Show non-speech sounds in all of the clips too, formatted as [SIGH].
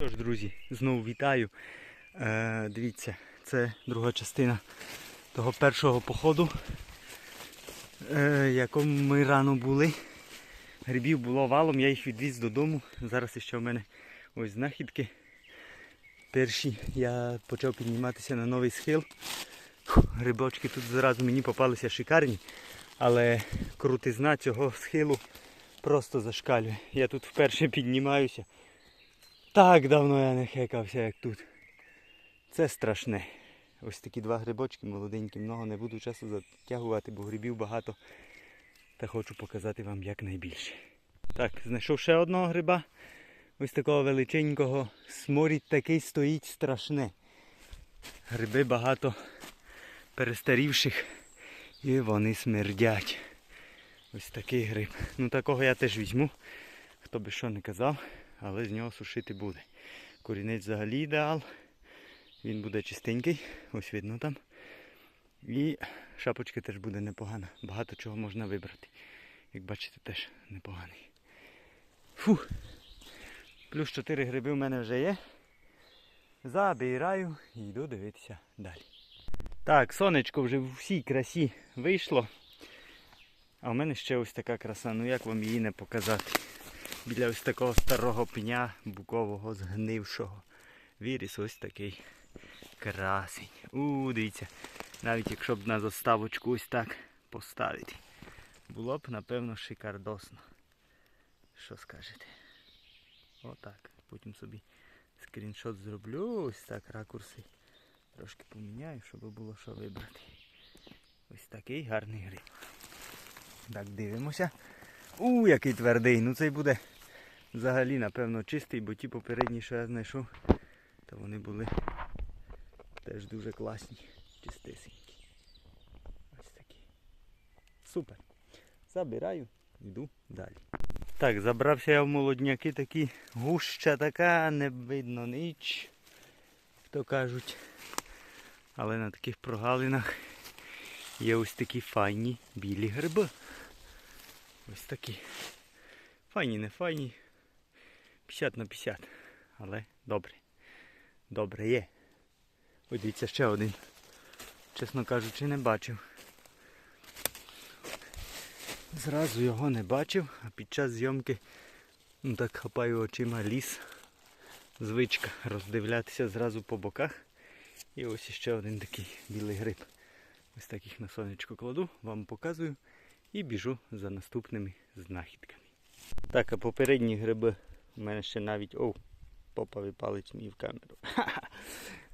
Тож, друзі, знову вітаю. Е, дивіться, це друга частина того першого походу, е, якому ми рано були. Грибів було валом, я їх відвіз додому. Зараз ще в мене ось знахідки. Перші я почав підніматися на новий схил. Фу, Грибочки тут зразу мені попалися шикарні, але крутизна цього схилу просто зашкалює. Я тут вперше піднімаюся. Так давно я не хекався, як тут. Це страшне. Ось такі два грибочки молоденькі, много не буду часу затягувати, бо грибів багато. Та хочу показати вам якнайбільше. Так, знайшов ще одного гриба. Ось такого величенького. Сморід такий стоїть страшне. Гриби багато перестарівших і вони смердять. Ось такий гриб. Ну такого я теж візьму. Хто би що не казав, але з нього сушити буде. Корінець взагалі ідеал. Він буде чистенький, ось видно там. І шапочка теж буде непогана. Багато чого можна вибрати. Як бачите, теж непоганий. Фу. Плюс 4 гриби в мене вже є. Забираю і йду дивитися далі. Так, сонечко вже в всій красі вийшло. А в мене ще ось така краса. Ну як вам її не показати? Біля ось такого старого пня букового згнившого. Віріс ось такий красень. У, дивіться. Навіть якщо б на заставочку ось так поставити. Було б, напевно, шикардосно. Що скажете? Отак. Потім собі скріншот зроблю. Ось так ракурси. Трошки поміняю, щоб було що вибрати. Ось такий гарний гриб. Так, дивимося. У, який твердий. Ну цей буде взагалі, напевно, чистий, бо ті попередні, що я знайшов, то вони були теж дуже класні, чистесенькі. Ось такі. Супер. Забираю, йду далі. Так, забрався я в молодняки такі. Гуща така, не видно ніч, то кажуть. Але на таких прогалинах є ось такі файні білі гриби. Ось такі. Файні, не файні. 50 на 50. Але добре. Добре є. Ой, дивіться, ще один. Чесно кажучи, не бачив. Зразу його не бачив, а під час зйомки ну, так хапаю очима ліс. Звичка роздивлятися зразу по боках. І ось ще один такий білий гриб. Ось таких на сонечко кладу, вам показую і біжу за наступними знахідками. Так, а попередні гриби у мене ще навіть... О, попав і палець мій в камеру. [LAUGHS]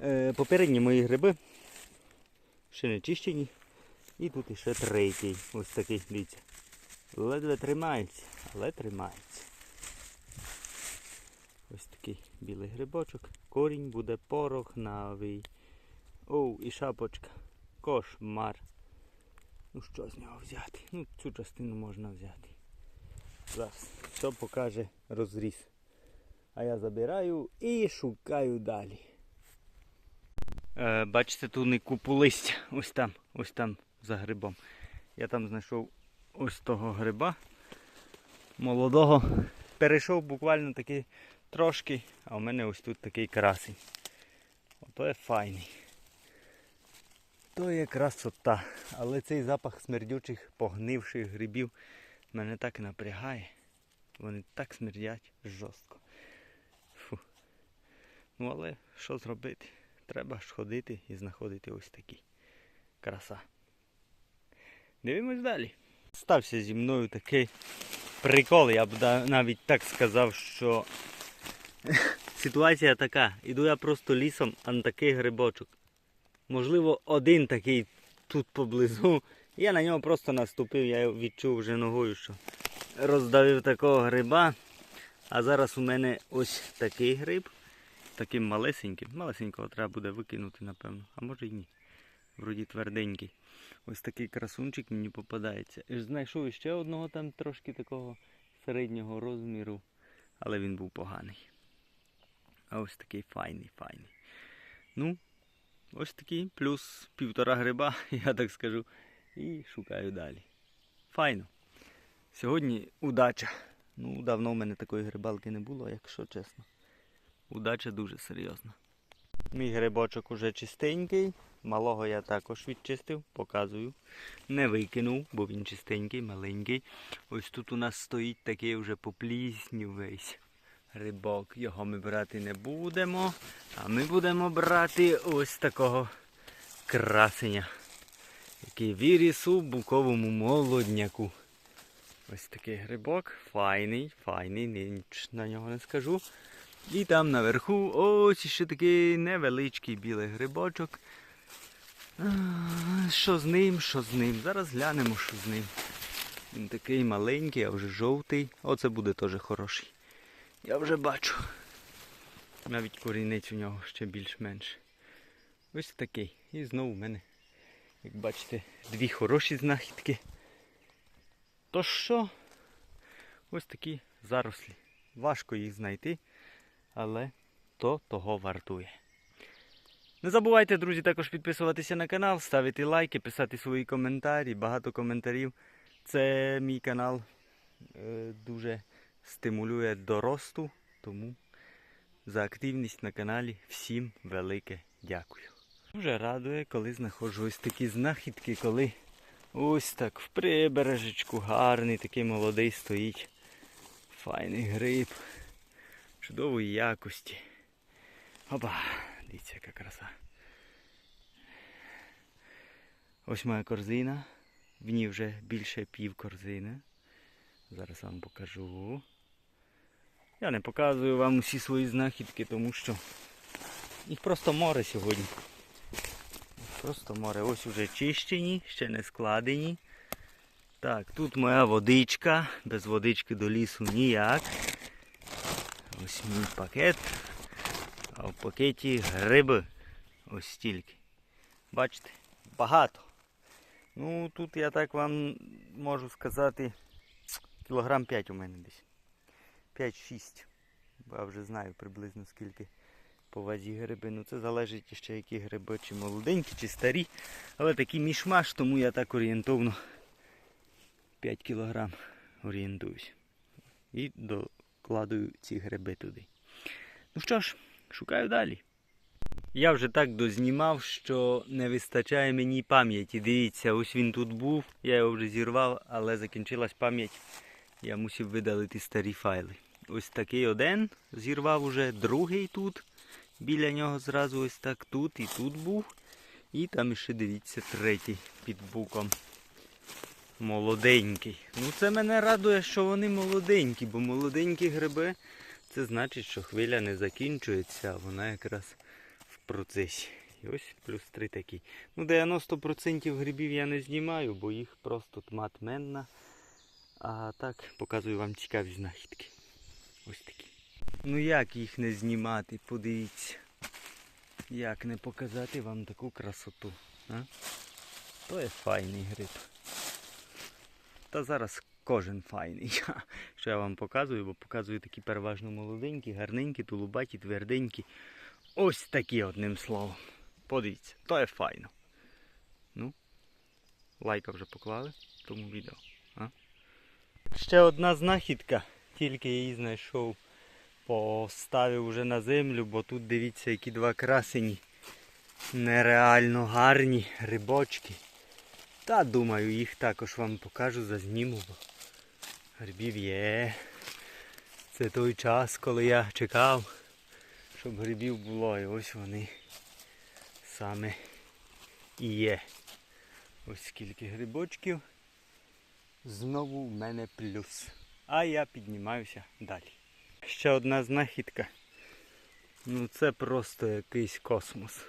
Е, Попередні мої гриби ще не чищені. І тут іще третій. Ось такий, дивіться. Ледве тримається, але тримається. Ось такий білий грибочок. Корінь буде порохнавий. Оу, і шапочка. Кошмар. Ну що з нього взяти? Ну, цю частину можна взяти. Зараз все покаже розріз. А я забираю і шукаю далі. Е, бачите, тут не купу листя. Ось там, ось там за грибом. Я там знайшов ось того гриба молодого. Перейшов буквально таки трошки, а у мене ось тут такий красень. Ото є файний. То є красота. Але цей запах смердючих погнивших грибів мене так напрягає. Вони так смердять жорстко. Ну але що зробити? Треба ж ходити і знаходити ось такі. Краса. Дивимось далі. Стався зі мною такий прикол, я б навіть так сказав, що [LAUGHS] ситуація така. Іду я просто лісом, а на такий грибочок. Можливо, один такий тут поблизу. Я на нього просто наступив, я відчув вже ногою, що роздавив такого гриба. А зараз у мене ось такий гриб. Таким малесеньким. Малесенького треба буде викинути, напевно. А може й ні. Вроді тверденький. Ось такий красунчик мені попадається. І знайшов ще одного там трошки такого середнього розміру. Але він був поганий. А ось такий файний, файний. Ну, ось такий, плюс півтора гриба, [LAUGHS] я так скажу. І шукаю далі. Файно. Сьогодні удача. Ну, давно в мене такої грибалки не було, якщо чесно. Удача дуже серйозна. Мій грибочок уже чистенький. Малого я також відчистив, показую. Не викинув, бо він чистенький, маленький. Ось тут у нас стоїть такий вже попліснів весь грибок. Його ми брати не будемо. А ми будемо брати ось такого красення, який виріс у буковому молодняку. Ось такий грибок, файний, файний, ніч на нього не скажу. І там наверху ось ще такий невеличкий білий грибочок. Що з ним, що з ним? Зараз глянемо, що з ним. Він такий маленький, а вже жовтий. Оце буде теж хороший. Я вже бачу. Навіть корінець у нього ще більш-менш. Ось такий. І знову в мене, як бачите, дві хороші знахідки. То що? Ось такі зарослі. Важко їх знайти, але то того вартує. Не забувайте, друзі, також підписуватися на канал, ставити лайки, писати свої коментарі, багато коментарів. Це мій канал е, дуже стимулює до росту, тому за активність на каналі всім велике дякую. Дуже радує, коли знаходжу ось такі знахідки, коли ось так в прибережечку гарний, такий молодий стоїть. Файний гриб. Чудової якості. Опа, дивіться, яка краса. Ось моя корзина. В ній вже більше пів корзини. Зараз вам покажу. Я не показую вам усі свої знахідки, тому що їх просто море сьогодні. Просто море. Ось уже чищені, ще не складені. Так, тут моя водичка. Без водички до лісу ніяк. Ось мій пакет. А в пакеті гриби. Ось стільки. Бачите? Багато. Ну, тут я так вам можу сказати, кілограм 5 у мене десь. 5-6. Я вже знаю приблизно скільки по вазі гриби. Ну це залежить ще які гриби, чи молоденькі, чи старі. Але такий мішмаш, тому я так орієнтовно 5 кілограм орієнтуюсь. І докладую ці гриби туди. Ну що ж, шукаю далі. Я вже так дознімав, що не вистачає мені пам'яті. Дивіться, ось він тут був, я його вже зірвав, але закінчилась пам'ять. Я мусив видалити старі файли. Ось такий один зірвав уже, другий тут. Біля нього зразу ось так тут і тут був. І там ще дивіться третій під буком. Молоденький. Ну це мене радує, що вони молоденькі, бо молоденькі гриби це значить, що хвиля не закінчується, а вона якраз в процесі. І ось плюс три такі. Ну 90% грибів я не знімаю, бо їх просто тма тменна. А так показую вам цікаві знахідки. Ось такі. Ну як їх не знімати, подивіться. Як не показати вам таку красоту. А? То є файний гриб. Та зараз кожен файний. [LAUGHS] Що я вам показую, бо показую такі переважно молоденькі, гарненькі, тулубаті, тверденькі. Ось такі одним словом. Подивіться, то є файно. Ну, лайка вже поклали тому відео. А? Ще одна знахідка, тільки її знайшов, поставив вже на землю, бо тут дивіться, які два красені. Нереально гарні грибочки. Та думаю, їх також вам покажу, зазніму, бо грибів є. Це той час, коли я чекав, щоб грибів було. І ось вони саме і є. Ось скільки грибочків. Знову в мене плюс. А я піднімаюся далі. Ще одна знахідка. Ну це просто якийсь космос.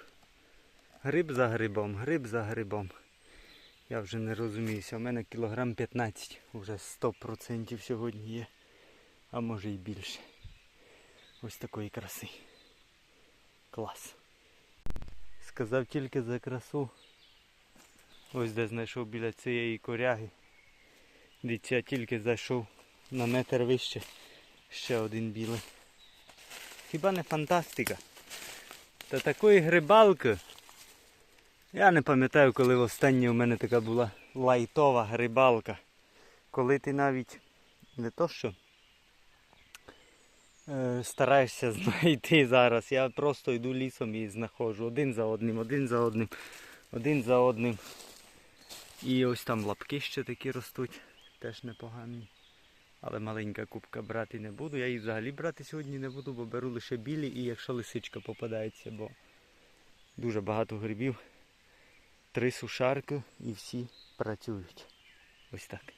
Гриб за грибом, гриб за грибом. Я вже не розуміюся. У мене кілограм 15, вже 100% сьогодні є. А може і більше. Ось такої краси. Клас. Сказав тільки за красу. Ось де знайшов біля цієї коряги. Дивіться, тільки зайшов на метр вище. Ще один білий. Хіба не фантастика? Та такої грибалки. Я не пам'ятаю, коли останнє у мене така була лайтова грибалка. Коли ти навіть не то що е, стараєшся знайти зараз. Я просто йду лісом і знаходжу один за одним, один за одним, один за одним. І ось там лапки ще такі ростуть, теж непогані. Але маленька кубка брати не буду. Я її взагалі брати сьогодні не буду, бо беру лише білі і якщо лисичка попадається, бо дуже багато грибів. Три сушарки і всі працюють. Ось так.